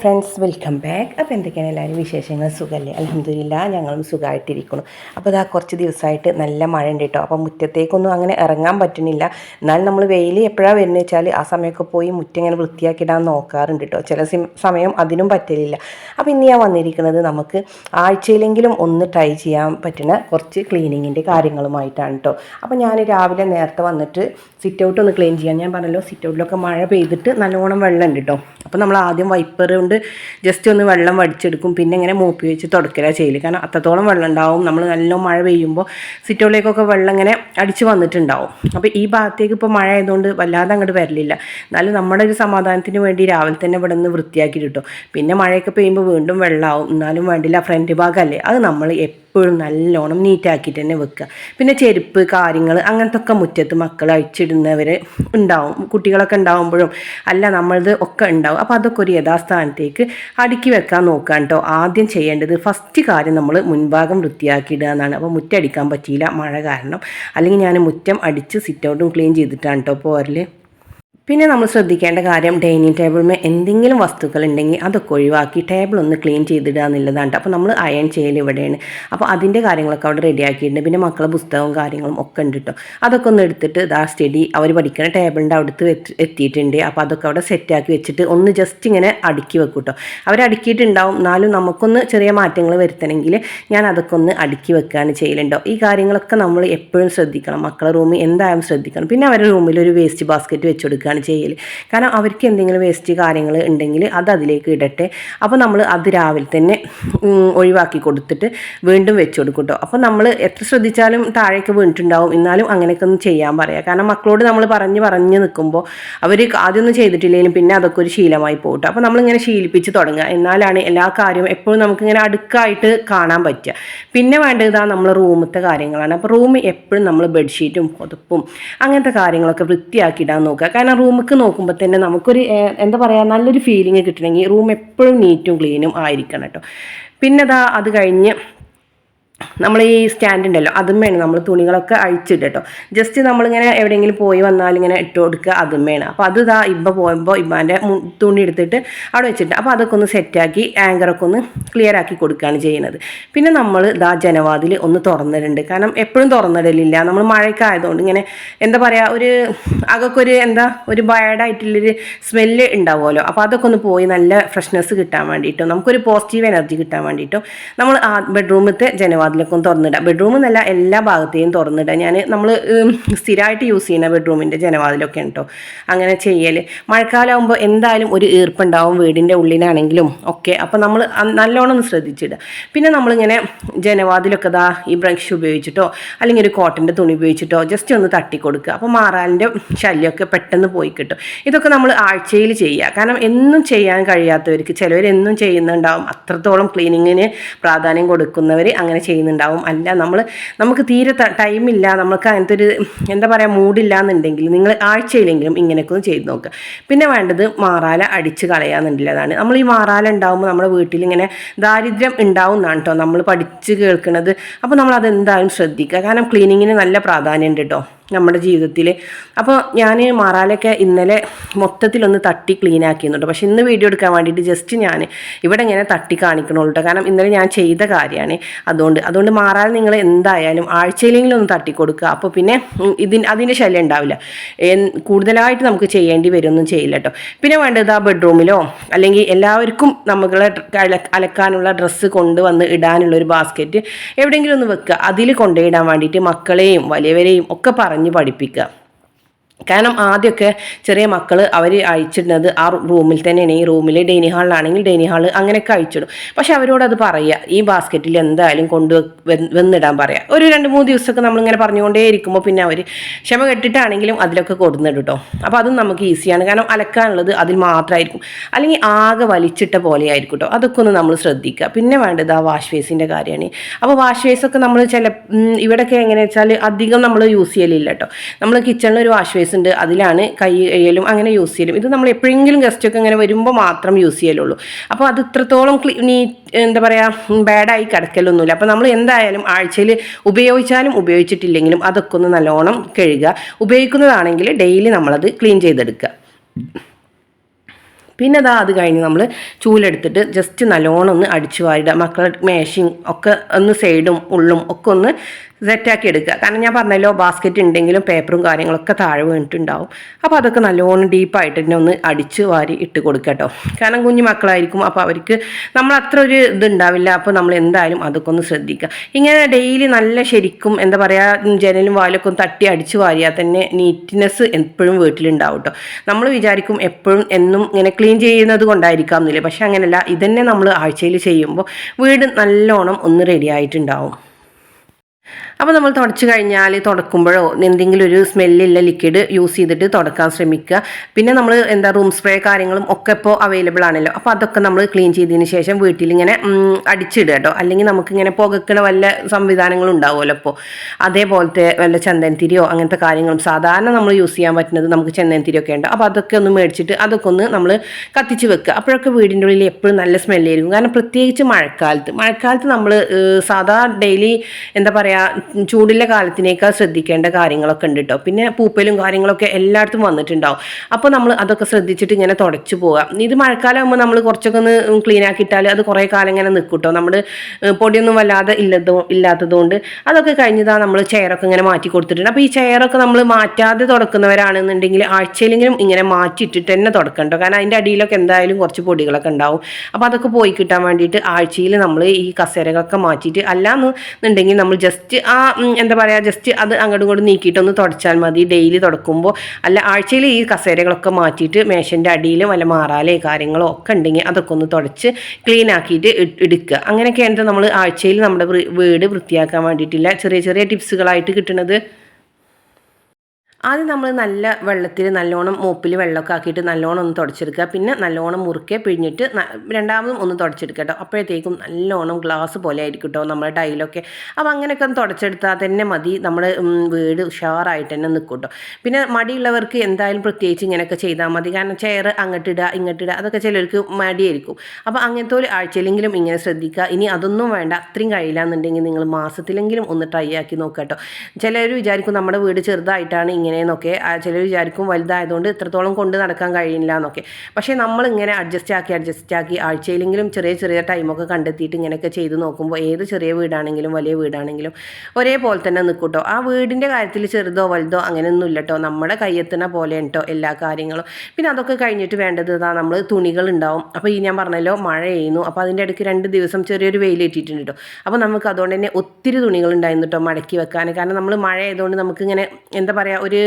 Friends welcome back അപ്പോൾ എന്തൊക്കെയാണ് എല്ലാവരും വിശേഷങ്ങൾ? സുഖമല്ലേ അലഹമില്ല ഞങ്ങളും സുഖമായിട്ടിരിക്കുന്നു അപ്പോൾ ഇതാ കുറച്ച് ദിവസമായിട്ട് നല്ല മഴ ഉണ്ട് കേട്ടോ അപ്പോൾ മുറ്റത്തേക്കൊന്നും അങ്ങനെ ഇറങ്ങാൻ പറ്റുന്നില്ല. എന്നാലും നമ്മൾ വെയിൽ എപ്പോഴാണ് വരുന്നത് വെച്ചാൽ ആ സമയമൊക്കെ പോയി മുറ്റം ഇങ്ങനെ വൃത്തിയാക്കിയിടാൻ നോക്കാറുണ്ട് കേട്ടോ ചില സമയം അതിനും പറ്റലില്ല. അപ്പോൾ ഇന്ന് ഞാൻ വന്നിരിക്കുന്നത് നമുക്ക് ആഴ്ചയിലെങ്കിലും ഒന്ന് ട്രൈ ചെയ്യാൻ പറ്റുന്ന കുറച്ച് ക്ലീനിങ്ങിന്റെ കാര്യങ്ങളുമായിട്ടാണ് കേട്ടോ അപ്പോൾ ഞാൻ രാവിലെ നേരത്തെ വന്നിട്ട് സിറ്റ് ഔട്ട് ഒന്ന് ക്ലീൻ ചെയ്യാൻ. ഞാൻ പറഞ്ഞല്ലോ സിറ്റ് ഔട്ടിലൊക്കെ മഴ പെയ്തിട്ട് നല്ലോണം വെള്ളം ഉണ്ട് കേട്ടോ അപ്പോൾ നമ്മൾ ആദ്യം വൈപ്പർ കൊണ്ട് ജസ്റ്റ് ഒന്ന് വെള്ളം വടിച്ചെടുക്കും. പിന്നെ ഇങ്ങനെ മൂപ്പി വെച്ച് തുടക്കലാണ് ചെയ്യൽ കാരണം അത്രത്തോളം വെള്ളം ഉണ്ടാവും. നമ്മൾ നല്ല മഴ പെയ്യുമ്പോൾ സിറ്റോളിലേക്കൊക്കെ വെള്ളം ഇങ്ങനെ അടിച്ച് വന്നിട്ടുണ്ടാവും. അപ്പോൾ ഈ ഭാഗത്തേക്ക് ഇപ്പോൾ മഴ ആയതുകൊണ്ട് വല്ലാതെ അങ്ങോട്ട് വരലില്ല. എന്നാലും നമ്മുടെ ഒരു സമാധാനത്തിന് വേണ്ടി രാവിലെ തന്നെ ഇവിടെ നിന്ന് വൃത്തിയാക്കി കിട്ടും പിന്നെ മഴയൊക്കെ പെയ്യുമ്പോൾ വീണ്ടും വെള്ളമാവും എന്നാലും വേണ്ടില്ല ഫ്രണ്ട് ഭാഗമല്ലേ അത് നമ്മൾ നല്ലോണം നീറ്റാക്കിയിട്ട് തന്നെ വെക്കുക. പിന്നെ ചെരുപ്പ് കാര്യങ്ങൾ അങ്ങനത്തെ ഒക്കെ മുറ്റത്ത് മക്കൾ അഴിച്ചിടുന്നവർ ഉണ്ടാവും. കുട്ടികളൊക്കെ ഉണ്ടാവുമ്പോഴും അല്ല നമ്മളത് ഒക്കെ ഉണ്ടാവും. അപ്പോൾ അതൊക്കെ ഒരു യഥാസ്ഥാനത്തേക്ക് അടുക്കി വെക്കാൻ നോക്കാം കേട്ടോ. ആദ്യം ചെയ്യേണ്ടത് ഫസ്റ്റ് കാര്യം നമ്മൾ മുൻഭാഗം വൃത്തിയാക്കിയിടുക എന്നാണ്. അപ്പോൾ മുറ്റടിക്കാൻ പറ്റിയില്ല മഴ കാരണം. അല്ലെങ്കിൽ ഞാൻ മുറ്റം അടിച്ച് സിറ്റൗട്ടും ക്ലീൻ ചെയ്തിട്ടാണ് കേട്ടോ പോരൽ. പിന്നെ നമ്മൾ ശ്രദ്ധിക്കേണ്ട കാര്യം ഡൈനിങ് ടേബിളിൽ എന്തെങ്കിലും വസ്തുക്കൾ ഉണ്ടെങ്കിൽ അതൊക്കെ ഒഴിവാക്കി ടേബിൾ ഒന്ന് ക്ലീൻ ചെയ്തിടുക എന്നുള്ളതാണ്. അപ്പോൾ നമ്മൾ അയൺ ചെയ്യൽ ഇവിടെയാണ്. അപ്പോൾ അതിന്റെ കാര്യങ്ങളൊക്കെ അവിടെ റെഡി ആക്കിയിട്ടുണ്ട്. പിന്നെ മക്കളെ പുസ്തകവും കാര്യങ്ങളും ഒക്കെ ഉണ്ട് കേട്ടോ. അതൊക്കെ ഒന്ന് എടുത്തിട്ട് ഇതാ സ്റ്റഡി അവർ പഠിക്കുന്ന ടേബിളിന്റെ വെച്ച് എത്തിയിട്ടുണ്ട്. അപ്പോൾ അതൊക്കെ അവിടെ സെറ്റാക്കി വെച്ചിട്ട് ഒന്ന് ജസ്റ്റ് ഇങ്ങനെ അടുക്കി വെക്കും കേട്ടോ. അവർ അടുക്കിയിട്ടുണ്ടാവും. എന്നാലും നമുക്കൊന്ന് ചെറിയ മാറ്റങ്ങൾ വരുത്തണമെങ്കിൽ ഞാൻ അതൊക്കെ ഒന്ന് അടുക്കി വെക്കുകയാണ് ചെയ്യലുണ്ടോ. ഈ കാര്യങ്ങളൊക്കെ നമ്മൾ എപ്പോഴും ശ്രദ്ധിക്കണം. മക്കളെ റൂമിൽ എന്തായാലും ശ്രദ്ധിക്കണം. പിന്നെ അവരുടെ റൂമിൽ ഒരു വേസ്റ്റ് ബാസ്ക്കറ്റ് വെച്ച് കൊടുക്കുകയാണ് ചെയ്യൽ കാരണം അവർക്ക് എന്തെങ്കിലും വേസ്റ്റ് കാര്യങ്ങൾ ഉണ്ടെങ്കിൽ അത് അതിലേക്ക് ഇടട്ടെ. അപ്പോൾ നമ്മൾ അത് രാവിലെ തന്നെ ഒഴിവാക്കി കൊടുത്തിട്ട് വീണ്ടും വെച്ച് കൊടുക്കും കേട്ടോ അപ്പോൾ നമ്മൾ എത്ര ശ്രദ്ധിച്ചാലും താഴേക്ക് വീണിട്ടുണ്ടാവും. എന്നാലും അങ്ങനെയൊക്കെ ഒന്ന് ചെയ്യാൻ പറയാം. കാരണം മക്കളോട് നമ്മൾ പറഞ്ഞ് പറഞ്ഞ് നിൽക്കുമ്പോൾ അവർ ആദ്യമൊന്നും ചെയ്തിട്ടില്ലെങ്കിലും പിന്നെ അതൊക്കെ ഒരു ശീലമായി പോകട്ടെ അപ്പോൾ നമ്മളിങ്ങനെ ശീലിപ്പിച്ച് തുടങ്ങുക. എന്നാലാണ് എല്ലാ കാര്യവും എപ്പോഴും നമുക്കിങ്ങനെ അടുക്കായിട്ട് കാണാൻ പറ്റുക. പിന്നെ വേണ്ടത് നമ്മൾ റൂമത്തെ കാര്യങ്ങളാണ്. അപ്പോൾ റൂം എപ്പോഴും നമ്മൾ ബെഡ്ഷീറ്റും പുതപ്പും അങ്ങനത്തെ കാര്യങ്ങളൊക്കെ വൃത്തിയാക്കിയിടാൻ നോക്കുക. കാരണം റൂമിക്ക് നോക്കുമ്പോൾ തന്നെ നമുക്കൊരു എന്താ പറയുക നല്ലൊരു ഫീലിംഗ് കിട്ടണമെങ്കിൽ റൂം എപ്പോഴും നീറ്റും ക്ലീനും ആയിരിക്കണം കേട്ടോ പിന്നെ അതാ അത് കഴിഞ്ഞ് നമ്മൾ ഈ സ്റ്റാൻഡ് ഉണ്ടല്ലോ അതും വേണം. നമ്മൾ തുണികളൊക്കെ അഴിച്ചിട്ട് കേട്ടോ. ജസ്റ്റ് നമ്മളിങ്ങനെ എവിടെയെങ്കിലും പോയി വന്നാൽ ഇങ്ങനെ ഇട്ട് കൊടുക്കുക അതും വേണം. അപ്പോൾ അത് ഇതാ ഇബ്ബ പോകുമ്പോൾ ഇബ്ബാന്റെ തുണി എടുത്തിട്ട് അവിടെ വെച്ചിട്ട് അപ്പോൾ അതൊക്കെ ഒന്ന് സെറ്റാക്കി ആങ്കറൊക്കെ ഒന്ന് ക്ലിയർ ആക്കി കൊടുക്കുകയാണ് ചെയ്യുന്നത്. പിന്നെ നമ്മൾ ഇതാ ജനവാതിൽ ഒന്ന് തുറന്നിട്ടുണ്ട്. കാരണം എപ്പോഴും തുറന്നിടലില്ല. നമ്മൾ മഴയൊക്കെ ആയതുകൊണ്ട് ഇങ്ങനെ എന്താ പറയുക ഒരു അകൊക്കെ ഒരു എന്താ ഒരു ബയർഡായിട്ടുള്ളൊരു സ്മെല്ല് ഉണ്ടാവുമല്ലോ. അപ്പോൾ അതൊക്കെ ഒന്ന് പോയി നല്ല ഫ്രഷ്നെസ് കിട്ടാൻ വേണ്ടിയിട്ടും നമുക്കൊരു പോസിറ്റീവ് എനർജി കിട്ടാൻ വേണ്ടിയിട്ടും നമ്മൾ ആ ബെഡ്റൂമിലത്തെ ജനവാതിലൊക്കെ ഒന്ന് തുറന്നിടാം. ബെഡ്റൂം എന്നല്ല എല്ലാ ഭാഗത്തെയും തുറന്നിടാം. ഞാൻ നമ്മൾ സ്ഥിരമായിട്ട് യൂസ് ചെയ്യുന്ന ബെഡ്റൂമിന്റെ ജനവാതിലൊക്കെ കേട്ടോ അങ്ങനെ ചെയ്യൽ മഴക്കാലമാകുമ്പോൾ എന്തായാലും ഒരു ഈർപ്പുണ്ടാവും വീടിന്റെ ഉള്ളിലാണെങ്കിലും ഒക്കെ. അപ്പോൾ നമ്മൾ നല്ലോണം ഒന്ന് ശ്രദ്ധിച്ചിടുക. പിന്നെ നമ്മളിങ്ങനെ ജനവാതിലൊക്കെ ദാ ഈ ബ്രഷ് ഉപയോഗിച്ചിട്ടോ അല്ലെങ്കിൽ ഒരു കോട്ടന്റെ തുണി ഉപയോഗിച്ചിട്ടോ ജസ്റ്റ് ഒന്ന് തട്ടി കൊടുക്കുക അപ്പോൾ മാറാലിന്റെ ശല്യമൊക്കെ പെട്ടെന്ന് പോയി കിട്ടും. ഇതൊക്കെ നമ്മൾ ആഴ്ചയിൽ ചെയ്യുക. കാരണം എന്നും ചെയ്യാൻ കഴിയാത്തവർക്ക് ചിലവരെന്നും ചെയ്യുന്നുണ്ടാവും. അത്രത്തോളം ക്ലീനിങ്ങിന് പ്രാധാന്യം കൊടുക്കുന്നവർ അങ്ങനെ ചെയ്യുന്നുണ്ടാവും. അല്ല നമ്മൾ നമുക്ക് തീരെ ടൈമില്ല നമുക്ക് അങ്ങനത്തെ ഒരു എന്താ പറയുക മൂഡില്ല എന്നുണ്ടെങ്കിൽ നിങ്ങൾ ആഴ്ചയിലെങ്കിലും ഇങ്ങനെയൊക്കെ ഒന്ന് ചെയ്ത് നോക്കുക പിന്നെ വേണ്ടത് മാറാല അടിച്ച് കളയാന്നുള്ളതാണ് നമ്മൾ ഈ മാറാല ഉണ്ടാകുമ്പോൾ നമ്മുടെ വീട്ടിൽ ഇങ്ങനെ ദാരിദ്ര്യം ഉണ്ടാവും എന്നാണ് കേട്ടോ നമ്മൾ പഠിച്ച് കേൾക്കുന്നത് അപ്പോൾ നമ്മൾ അതെന്തായാലും ശ്രദ്ധിക്കുക കാരണം ക്ലീനിങ്ങിന് നല്ല പ്രാധാന്യമുണ്ട് കേട്ടോ നമ്മുടെ ജീവിതത്തിൽ അപ്പോൾ ഞാൻ മറാലൊക്കെ ഇന്നലെ മൊത്തത്തിലൊന്ന് തട്ടി ക്ലീൻ ആക്കിയിരുന്നുണ്ട് പക്ഷേ ഇന്ന് വീഡിയോ എടുക്കാൻ വേണ്ടിയിട്ട് ജസ്റ്റ് ഞാൻ ഇവിടെ ഇങ്ങനെ തട്ടി കാണിക്കണുള്ളൂ കാരണം ഇന്നലെ ഞാൻ ചെയ്ത കാര്യമാണ് അതുകൊണ്ട് അതുകൊണ്ട് മാറാൽ നിങ്ങൾ എന്തായാലും ആഴ്ചയിലെങ്കിലും ഒന്ന് തട്ടി കൊടുക്കുക. അപ്പോൾ പിന്നെ ഇതിന് അതിന്റെ ശല്യം ഉണ്ടാവില്ല. കൂടുതലായിട്ട് നമുക്ക് ചെയ്യേണ്ടി വരുമൊന്നും ചെയ്യില്ല കേട്ടോ പിന്നെ വേണ്ടത് ആ ബെഡ്റൂമിലോ അല്ലെങ്കിൽ എല്ലാവർക്കും നമ്മളെ അലക്കാനുള്ള ഡ്രസ്സ് കൊണ്ടുവന്ന് ഇടാനുള്ള ഒരു ബാസ്ക്കറ്റ് എവിടെയെങ്കിലും ഒന്ന് വെക്കുക. അതിൽ കൊണ്ടുപോയിടാൻ വേണ്ടിയിട്ട് മക്കളെയും വലിയവരെയും ഒക്കെ പറഞ്ഞ് പഠിപ്പിക്കുക. കാരണം ആദ്യമൊക്കെ ചെറിയ മക്കൾ അവർ അയച്ചിടുന്നത് ആ റൂമിൽ തന്നെയാണ്. ഈ റൂമിൽ ഡൈനി ഹാളിലാണെങ്കിൽ ഡൈനി ഹാൾ അങ്ങനെയൊക്കെ അയച്ചിടും. പക്ഷെ അവരോട് അത് പറയുക ഈ ബാസ്ക്കറ്റിൽ എന്തായാലും കൊണ്ട് വന്നിടാൻ പറയുക ഒരു രണ്ട് മൂന്ന് ദിവസമൊക്കെ നമ്മളിങ്ങനെ പറഞ്ഞുകൊണ്ടേ ഇരിക്കുമ്പോൾ പിന്നെ അവർ ക്ഷമ കെട്ടിട്ടാണെങ്കിലും അതിലൊക്കെ കൊടുന്നിടും കേട്ടോ അപ്പോൾ അതും നമുക്ക് ഈസിയാണ്. കാരണം അലക്കാനുള്ളത് അതിൽ മാത്രമായിരിക്കും. അല്ലെങ്കിൽ ആകെ വലിച്ചിട്ട പോലെ ആയിരിക്കും കേട്ടോ അതൊക്കെ ഒന്ന് നമ്മൾ ശ്രദ്ധിക്കുക. പിന്നെ വേണ്ടത് ആ വാഷ് ഫേസിന്റെ കാര്യമാണ്. അപ്പോൾ വാഷ് ഫേസൊക്കെ നമ്മൾ ചില ഇവിടെയൊക്കെ എങ്ങനെയാണെന്ന് വെച്ചാൽ അധികം നമ്മൾ യൂസ് ചെയ്യലില്ല കേട്ടോ നമ്മൾ കിച്ചണിൽ ഒരു വാഷ് ഉണ്ട്. അതിലാണ് കൈ കയ്യലും അങ്ങനെ യൂസ് ചെയ്യലും. ഇത് നമ്മൾ എപ്പോഴെങ്കിലും ഗസ്റ്റ് ഒക്കെ ഇങ്ങനെ വരുമ്പോൾ മാത്രം യൂസ് ചെയ്യലുള്ളൂ. അപ്പോൾ അത് ഇത്രത്തോളം ക്ലീ എന്താ പറയുക ബാഡായി കിടക്കലൊന്നുമില്ല. അപ്പോൾ നമ്മൾ എന്തായാലും ആഴ്ചയിൽ ഉപയോഗിച്ചാലും ഉപയോഗിച്ചിട്ടില്ലെങ്കിലും അതൊക്കെ ഒന്ന് നല്ലോണം കഴുകുക. ഉപയോഗിക്കുന്നതാണെങ്കിൽ ഡെയിലി നമ്മളത് ക്ലീൻ ചെയ്തെടുക്കുക. പിന്നെ അതാ അത് കഴിഞ്ഞ് നമ്മൾ ചൂലെടുത്തിട്ട് ജസ്റ്റ് നല്ലോണം ഒന്ന് അടിച്ചു വാരിടുക. മക്കളുടെ മേശയും ഒക്കെ ഒന്ന് സൈഡും ഉള്ളും ഒക്കെ ഒന്ന് സെറ്റാക്കി എടുക്കുക. കാരണം ഞാൻ പറഞ്ഞല്ലോ ബാസ്ക്കറ്റ് ഉണ്ടെങ്കിലും പേപ്പറും കാര്യങ്ങളൊക്കെ താഴെ വീണിട്ടുണ്ടാവും. അപ്പോൾ അതൊക്കെ നല്ലോണം ഡീപ്പായിട്ട് തന്നെ ഒന്ന് അടിച്ച് വാരി ഇട്ട് കൊടുക്കുക കേട്ടോ കാരണം കുഞ്ഞു മക്കളായിരിക്കും അപ്പോൾ അവർക്ക് നമ്മൾ അത്ര ഒരു ഇതുണ്ടാവില്ല അപ്പോൾ നമ്മൾ എന്തായാലും അതൊക്കെ ഒന്ന് ശ്രദ്ധിക്കുക. ഇങ്ങനെ ഡെയിലി നല്ല ശരിക്കും എന്താ പറയുക ജനലും വാലൊക്കെ ഒന്ന് തട്ടി അടിച്ച് വാരിയാൽ തന്നെ നീറ്റ്നെസ് എപ്പോഴും വീട്ടിലുണ്ടാവും കേട്ടോ നമ്മൾ വിചാരിക്കും എപ്പോഴും എന്നും ഇങ്ങനെ ക്ലീൻ ചെയ്യുന്നത് കൊണ്ടായിരിക്കാം എന്നില്ല പക്ഷെ അങ്ങനെയല്ല ഇതന്നെ നമ്മൾ ആഴ്ചയിൽ ചെയ്യുമ്പോൾ വീട് നല്ലോണം ഒന്ന് റെഡി ആയിട്ടുണ്ടാവും. അപ്പോൾ നമ്മൾ തുടച്ചു കഴിഞ്ഞാൽ തുടക്കുമ്പോഴോ എന്തെങ്കിലും ഒരു സ്മെല്ലില്ല ലിക്വിഡ് യൂസ് ചെയ്തിട്ട് തുടക്കാൻ ശ്രമിക്കുക. പിന്നെ നമ്മൾ എന്താ റൂം സ്പ്രേ കാര്യങ്ങളും ഒക്കെ ഇപ്പോൾ അവൈലബിൾ ആണല്ലോ. അപ്പോൾ അതൊക്കെ നമ്മൾ ക്ലീൻ ചെയ്തതിന് ശേഷം വീട്ടിലിങ്ങനെ അടിച്ചിടുക കേട്ടോ. അല്ലെങ്കിൽ നമുക്കിങ്ങനെ പുകക്കണ വല്ല സംവിധാനങ്ങളും ഉണ്ടാവുമല്ലോ അപ്പോൾ അതേപോലത്തെ വല്ല ചന്ദനത്തിരിയോ അങ്ങനത്തെ കാര്യങ്ങളും സാധാരണ നമ്മൾ യൂസ് ചെയ്യാൻ പറ്റുന്നത് നമുക്ക് ചന്ദനത്തിരിയൊക്കെ ഉണ്ട്. അപ്പോൾ അതൊക്കെ ഒന്ന് മേടിച്ചിട്ട് അതൊക്കെ ഒന്ന് നമ്മൾ കത്തിച്ച് വെക്കുക. അപ്പോഴൊക്കെ വീടിന്റെ ഉള്ളിൽ എപ്പോഴും നല്ല സ്മെല്ലായിരിക്കും കാരണം പ്രത്യേകിച്ച് മഴക്കാലത്ത് മഴക്കാലത്ത് നമ്മൾ സാധാ ഡെയിലി എന്താ പറയുക ചൂടുള്ള കാലത്തിനേക്കാൾ ശ്രദ്ധിക്കേണ്ട കാര്യങ്ങളൊക്കെ ഉണ്ട് കേട്ടോ പിന്നെ പൂപ്പലും കാര്യങ്ങളൊക്കെ എല്ലായിടത്തും വന്നിട്ടുണ്ടാവും. അപ്പോൾ നമ്മൾ അതൊക്കെ ശ്രദ്ധിച്ചിട്ട് ഇങ്ങനെ തുടച്ചു പോവുക. ഇത് മഴക്കാലമാകുമ്പോൾ നമ്മൾ കുറച്ചൊക്കെ ഒന്ന് ക്ലീൻ ആക്കിയിട്ടാൽ അത് കുറേ കാലം ഇങ്ങനെ നിൽക്കും കേട്ടോ നമ്മൾ പൊടിയൊന്നും വല്ലാതെ ഇല്ലതോ ഇല്ലാത്തതുകൊണ്ട് അതൊക്കെ കഴിഞ്ഞതാ നമ്മൾ ചെയറൊക്കെ ഇങ്ങനെ മാറ്റി കൊടുത്തിട്ടുണ്ട്. അപ്പോൾ ഈ ചെയറൊക്കെ നമ്മൾ മാറ്റാതെ തുടക്കുന്നവരാണെന്നുണ്ടെങ്കിൽ ആഴ്ചയിലെങ്കിലും ഇങ്ങനെ മാറ്റിയിട്ടിട്ട് തന്നെ തുടക്കണ്ടോ കാരണം അതിന്റെ അടിയിലൊക്കെ എന്തായാലും കുറച്ച് പൊടികളൊക്കെ ഉണ്ടാവും. അപ്പോൾ അതൊക്കെ പോയി കിട്ടാൻ വേണ്ടിയിട്ട് ആഴ്ചയിൽ നമ്മൾ ഈ കസേരകളൊക്കെ മാറ്റിയിട്ട് അല്ലാന്നുണ്ടെങ്കിൽ നമ്മൾ ജസ്റ്റ് ആ എന്താ പറയുക ജസ്റ്റ് അത് അങ്ങോട്ടും ഇങ്ങോട്ടും നീക്കിയിട്ടൊന്ന് തുടച്ചാൽ മതി. ഡെയിലി തുടക്കുമ്പോൾ അല്ല ആഴ്ചയിൽ ഈ കസേരകളൊക്കെ മാറ്റിയിട്ട് മേശന്റെ അടിയിലും അല്ല മാറാലേ കാര്യങ്ങളോ ഒക്കെ ഉണ്ടെങ്കിൽ അതൊക്കെ ഒന്ന് തുടച്ച് ക്ലീൻ ആക്കിയിട്ട് എടുക്കുക അങ്ങനെയൊക്കെയാണ് നമ്മൾ ആഴ്ചയിൽ നമ്മുടെ വീട് വൃത്തിയാക്കാൻ വേണ്ടിയിട്ടില്ല. ചെറിയ ചെറിയ ടിപ്സുകളായിട്ട് കിട്ടുന്നത് ആദ്യം നമ്മൾ നല്ല വെള്ളത്തിൽ നല്ലോണം മൂപ്പിൽ വെള്ളമൊക്കെ ആക്കിയിട്ട് നല്ലോണം ഒന്ന് തുടച്ചെടുക്കുക. പിന്നെ നല്ലോണം മുറുക്കെ പിഴിഞ്ഞിട്ട് രണ്ടാമതും ഒന്ന് തുടച്ചെടുക്കുക കേട്ടോ. അപ്പോഴത്തേക്കും നല്ലോണം ഗ്ലാസ് പോലെ ആയിരിക്കും കേട്ടോ നമ്മുടെ ടൈലൊക്കെ. അപ്പോൾ അങ്ങനെയൊക്കെ ഒന്ന് തുടച്ചെടുത്താൽ തന്നെ മതി. നമ്മുടെ വീട് ഉഷാറായിട്ട് തന്നെ നിൽക്കും കേട്ടോ. പിന്നെ മടിയുള്ളവർക്ക് എന്തായാലും പ്രത്യേകിച്ച് ഇങ്ങനെയൊക്കെ ചെയ്താൽ മതി. കാരണം ചെയർ അങ്ങോട്ടിടുക ഇങ്ങോട്ടിടുക അതൊക്കെ ചിലർക്ക് മടിയായിരിക്കും. അപ്പോൾ അങ്ങനത്തെ ഒരു ആഴ്ചയിലെങ്കിലും ഇങ്ങനെ ശ്രദ്ധിക്കുക. ഇനി അതൊന്നും വേണ്ട. അത്രയും കഴിയില്ല എന്നുണ്ടെങ്കിൽ നിങ്ങൾ മാസത്തിലെങ്കിലും ഒന്ന് ട്രൈ ആക്കി നോക്കുക കേട്ടോ. ചിലർ വിചാരിക്കും നമ്മുടെ വീട് ചെറുതായിട്ടാണ് ഇങ്ങനെയെന്നൊക്കെ ചിലർ വിചാരിക്കും വലുതായതുകൊണ്ട് ഇത്രത്തോളം കൊണ്ട് നടക്കാൻ കഴിയില്ല എന്നൊക്കെ പക്ഷേ നമ്മളിങ്ങനെ അഡ്ജസ്റ്റ് ആക്കി അഡ്ജസ്റ്റ് ആക്കി ആഴ്ചയിലെങ്കിലും ചെറിയ ചെറിയ ടൈമൊക്കെ കണ്ടെത്തിയിട്ട് ഇങ്ങനെയൊക്കെ ചെയ്ത് നോക്കുമ്പോൾ ഏത് ചെറിയ വീടാണെങ്കിലും വലിയ വീടാണെങ്കിലും ഒരേപോലെ തന്നെ നിൽക്കും കേട്ടോ ആ വീടിന്റെ കാര്യത്തിൽ ചെറുതോ വലുതോ അങ്ങനെയൊന്നും ഇല്ല കേട്ടോ നമ്മുടെ കയ്യെത്തുന്ന പോലെ കേട്ടോ എല്ലാ കാര്യങ്ങളും. പിന്നെ അതൊക്കെ കഴിഞ്ഞിട്ട് വേണ്ടത് ഇതാ നമ്മൾ തുണികൾ ഉണ്ടാവും. അപ്പോൾ ഈ ഞാൻ പറഞ്ഞല്ലോ മഴ ചെയ്യുന്നു അപ്പോൾ അതിന്റെ ഇടയ്ക്ക് രണ്ട് ദിവസം ചെറിയൊരു വെയിലേറ്റിട്ടുണ്ട് കേട്ടോ അപ്പോൾ നമുക്ക് അതുകൊണ്ട് തന്നെ ഒത്തിരി തുണികൾ ഉണ്ടായിരുന്നു കേട്ടോ മടക്കി വെക്കാൻ. കാരണം നമ്മൾ മഴ ആയതുകൊണ്ട് നമുക്കിങ്ങനെ എന്താ പറയുക ഒരു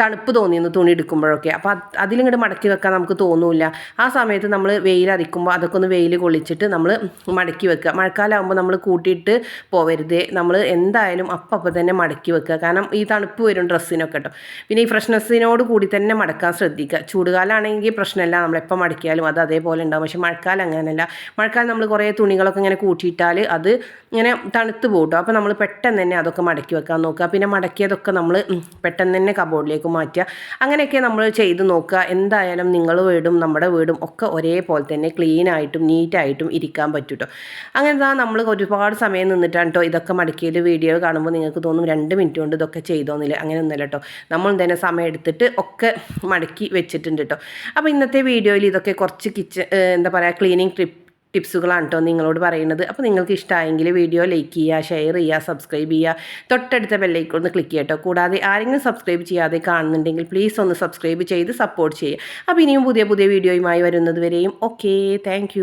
തണുപ്പ് തോന്നിയെന്ന് തുണി എടുക്കുമ്പോഴൊക്കെ. അപ്പോൾ അത് അതിലിങ്ങോട്ട് മടക്കി വെക്കാൻ നമുക്ക് തോന്നില്ല. ആ സമയത്ത് നമ്മൾ വെയിൽ അരിക്കുമ്പോൾ അതൊക്കെ ഒന്ന് വെയിൽ കൊള്ളിച്ചിട്ട് നമ്മൾ മടക്കി വെക്കുക. മഴക്കാലമാകുമ്പോൾ നമ്മൾ കൂട്ടിയിട്ട് പോവരുത്. നമ്മൾ എന്തായാലും അപ്പം അപ്പം തന്നെ മടക്കി വെക്കുക. കാരണം ഈ തണുപ്പ് വരും ഡ്രസ്സിനൊക്കെ കേട്ടോ പിന്നെ ഈ ഫ്രഷ്നെസ്സിനോട് കൂടി തന്നെ മടക്കാൻ ശ്രദ്ധിക്കുക. ചൂടുകാലമാണെങ്കിൽ പ്രശ്നമില്ല നമ്മളെപ്പോൾ മടക്കിയാലും അത് അതേപോലെ ഉണ്ടാകും പക്ഷേ മഴക്കാലം അങ്ങനെയല്ല. മഴക്കാലം നമ്മൾ കുറേ തുണികളൊക്കെ ഇങ്ങനെ കൂട്ടിയിട്ടാൽ അത് ഇങ്ങനെ തണുത്ത് പോകും കേട്ടോ അപ്പോൾ നമ്മൾ പെട്ടെന്ന് തന്നെ അതൊക്കെ മടക്കി വെക്കാൻ നോക്കുക. പിന്നെ മടക്കിയതൊക്കെ നമ്മൾ പെട്ടെന്ന് തന്നെ കബോർഡിലേക്ക് മാറ്റുക. അങ്ങനെയൊക്കെ നമ്മൾ ചെയ്ത് നോക്കുക. എന്തായാലും നിങ്ങൾ വീടും നമ്മുടെ വീടും ഒക്കെ ഒരേപോലെ തന്നെ ക്ലീൻ ആയിട്ടും നീറ്റായിട്ടും ഇരിക്കാൻ പറ്റും കേട്ടോ അങ്ങനെ താ നമ്മൾ ഒരുപാട് സമയം നിന്നിട്ടാണ് കേട്ടോ ഇതൊക്കെ മടക്കിയത്. വീഡിയോ കാണുമ്പോൾ നിങ്ങൾക്ക് തോന്നും രണ്ട് മിനിറ്റ് കൊണ്ട് ഇതൊക്കെ ചെയ്തോന്നില്ല. അങ്ങനെ ഒന്നുമില്ല കേട്ടോ നമ്മൾ തന്നെ സമയം എടുത്തിട്ട് ഒക്കെ മടക്കി വെച്ചിട്ടുണ്ട് കേട്ടോ അപ്പോൾ ഇന്നത്തെ വീഡിയോയിൽ ഇതൊക്കെ കുറച്ച് കിച്ചൺ എന്താ പറയുക ക്ലീനിങ് ട്രിപ്പ് ടിപ്സുകളാണ് കേട്ടോ നിങ്ങളോട് പറയുന്നത്. അപ്പോൾ നിങ്ങൾക്ക് ഇഷ്ടമായെങ്കിൽ വീഡിയോ ലൈക്ക് ചെയ്യുക ഷെയർ ചെയ്യുക സബ്സ്ക്രൈബ് ചെയ്യുക. തൊട്ടടുത്ത ബെല്ലൈക്കൺ ഒന്ന് ക്ലിക്ക് ചെയ്യുക കേട്ടോ കൂടാതെ ആരെങ്കിലും സബ്സ്ക്രൈബ് ചെയ്യാതെ കാണുന്നുണ്ടെങ്കിൽ പ്ലീസ് ഒന്ന് സബ്സ്ക്രൈബ് ചെയ്ത് സപ്പോർട്ട് ചെയ്യുക. അപ്പോൾ ഇനിയും പുതിയ പുതിയ വീഡിയോയുമായി വരുന്നത് വരെയും. Okay thank